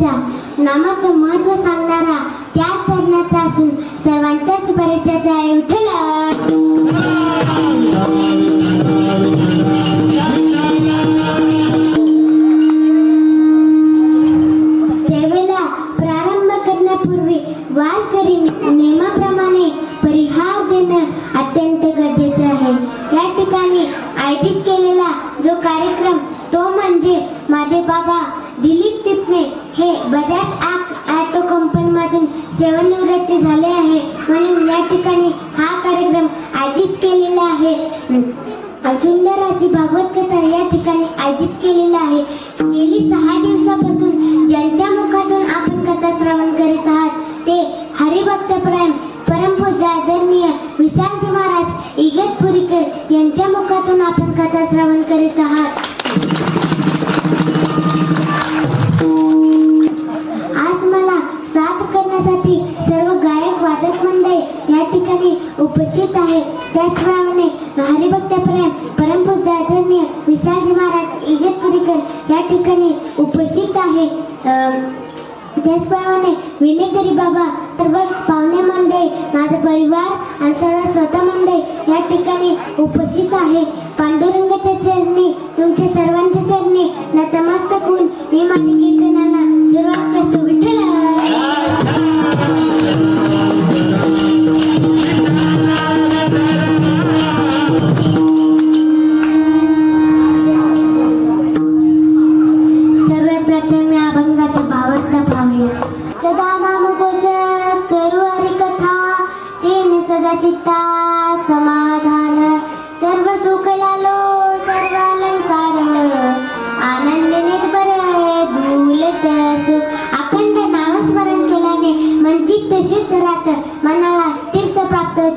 तरुणांचा नामाचं महत्त्व सांगणारा त्या चरणाचा असून सर्वांच्याच परिचयाचा आहे सेवेला प्रारंभ करण्यापूर्वी वारकरी नियमाप्रमाणे परिहार देणं अत्यंत गरजेचं आहे. या ठिकाणी आयोजित केलेला जो कार्यक्रम तो म्हणजे माझे बाबा दिलीप तिथने हे बजाज ॲप ॲटो कंपनीमधून सेवानिवृत्ती झाले आहे. म्हणून या ठिकाणी हा कार्यक्रम आयोजित केलेला आहे. सुंदर अशी भागवत कथा या ठिकाणी आयोजित केलेला आहे. गेली सहा दिवसापासून ज्यांच्या मुखातून आपण कथा श्रवण करीत आहात ते हरिभक्त प्रेम परमपूज्य आदरणीय विशालजी महाराज इगतपुरीकर यांच्या मुखातून आपण कथा श्रवण करीत आहात. आज मला साथ करण्यासाठी सर्व गायक वादक मंडळी या ठिकाणी उपस्थित आहे त्याचप्रमाणे हरिभक्त प्रेम परमपूज्य आदरणीय विशालजी महाराज इगतपुरीकर या ठिकाणी उपस्थित आहे त्याचप्रमाणे विनेकरी बाबा सर्व पाहुणे मंडळी माझा परिवार आणि सर्व स्वतः मंडळी या ठिकाणी उपस्थित आहे पांडुरंगाच्या चरणी तुमच्या सर्वांच्या चरणी नतमस्तक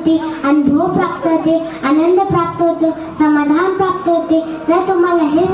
होते अनुभव प्राप्त होते आनंद प्राप्त होतो समाधान प्राप्त होते. जर तुम्हाला हे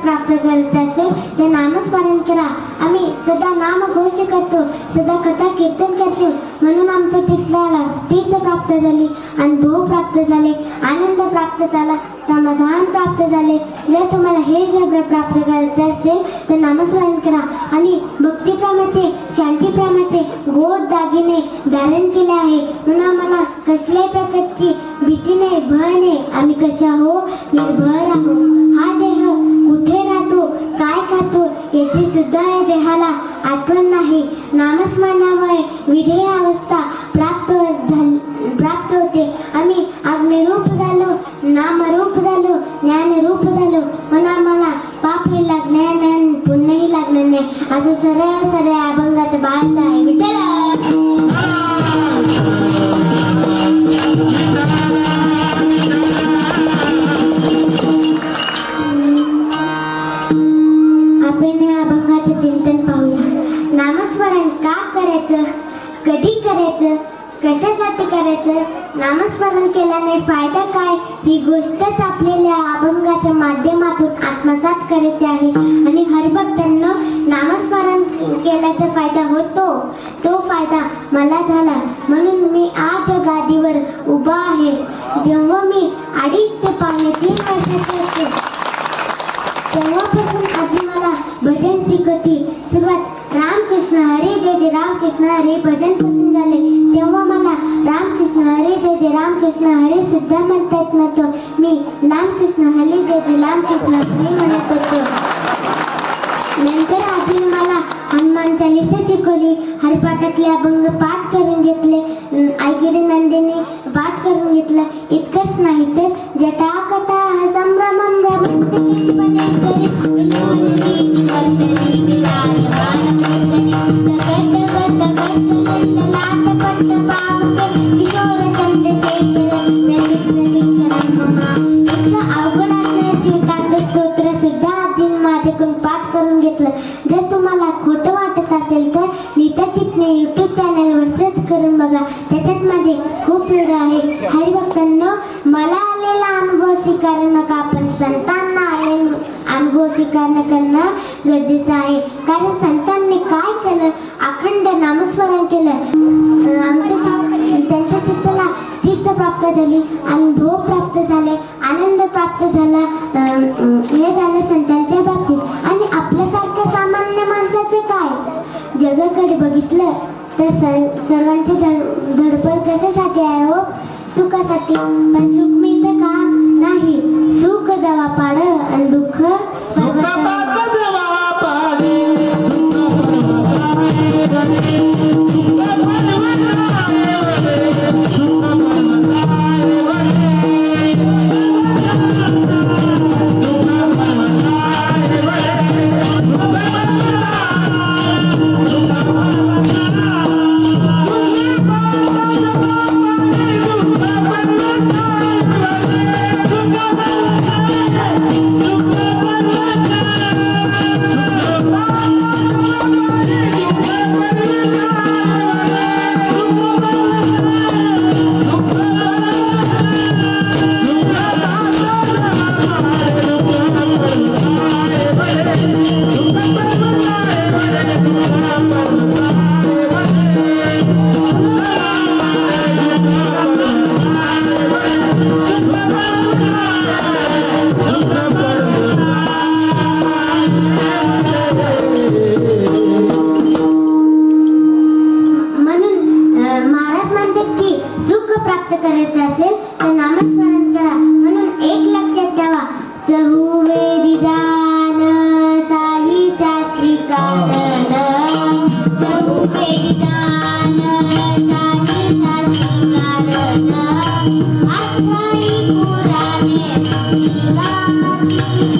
प्राप्त करायचं असेल तर नामस्मरण करा. आम्ही सदा नाम घोष करतो सदा कथा कीर्तन करतो. म्हणून आमच्या तिथल्याला स्थिर प्राप्त झाली अनुभव प्राप्त झाले आनंद प्राप्त झाला. समाधान प्राप्त झाले जर तुम्हाला हे जग प्राप्त करायचं असेल तर नामस्मरण करा आणि भक्तिप्रेमाचे शांतीप्रमाचे गोड दागिने धारण केले आहे म्हणून आम्हाला कसल्याही प्रकारची भीती नाही भय नाही आम्ही कशा हो निर्भर आहो हा देह कुठे राहतो काय खातो याची सुद्धा या देहाला आठवण नाही नामस्मरणामुळे विधेय अवस्था प्राप्त झाली प्राप्त होते असं सरळ सरळ अभंगाचं बांध आहे आपण या अभंगाचे चिंतन पाहूया नामस्मरण का करायचं कधी करायचं कशासाठी करायचं नामस्मरण केल्याने फायदा काय ही गोष्टच आपल्याला अभंगाच्या माध्यमातून आत्मसात करायची आहे आणि हरभक्तांना केल्याचा फायदा होतो. तो फायदा मला झाला. म्हणून मी आज गादीवर उभा आहे. जेव्हा मी अडीच ते पावणे तीन वर्षाचे होते तेव्हापासून आधी मला भजन शिकवती सुरुवात रामकृष्ण हरे जय जय रामकृष्ण हरे भजनपासून झाले. तेव्हा मला रामकृष्ण हरे जय जय रामकृष्ण हरे सुद्धा म्हणता येत नव्हतं. मी रामकृष्ण हरे जय जय रामकृष्ण हरे म्हणत होतो. नंतर आधी मला हनुमान चालिसा शिकवली हरिपाठातले अभंग पाठ करून घेतले आईगिरी नंदिनी पाठ करून घेतला इतकंच नाही तर जटाकटा संभ्रमं रमन्ते अवघड असण्याची कांड स्तोत्र सुद्धा आधी माझ्याकडून पाठ करून घेतलं जर तुम्हाला असेल तर नीता तिथने यूट्यूब चॅनलवर सर्च करून बघा. त्याच्यात माझे खूप व्हिडिओ आहे. हरिभक्तांनो मला आलेला अनुभव स्वीकारू नका. आपण संतांना आले अनुभव स्वीकारणं करणं गरजेचं आहे. कारण संतांनी काय केलं? अखंड नामस्मरण केलं. आमच्या त्यांच्या चित्ताला स्थिरता प्राप्त झाली अनुभव प्राप्त झाले. आनंद प्राप्त झाला. हे झालं जगाकडे बघितलं तर सर्व- सर्वांची धडपड कशासाठी आहे हो? सुखासाठी. पण सुख मिळतं का? नाही. सुख जवा पाड. प्राप्त करायचं असेल तर नामस्मरण करा. म्हणून एक लक्षात ठेवा. चहू वेदी जान साई शास्त्री कानन चहू वेदी जान साई शास्त्री कानन अठ्ठाई पुराणे शिवाची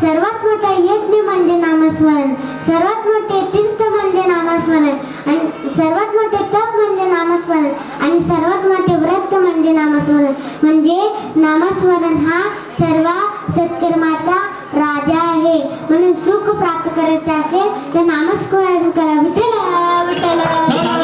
सर्वात मोठा यज्ञ म्हणजे नामस्मरण. सर्वात मोठे तीर्थ म्हणजे नामस्मरण. आणि सर्वात मोठे तप म्हणजे नामस्मरण. आणि सर्वात मोठे व्रत म्हणजे नामस्मरण. म्हणजे नामस्मरण हा सर्व सत्कर्माचा राजा आहे. म्हणून सुख प्राप्त करायचे असेल तर नामस्मरण करा. विठ्ठल विठ्ठल.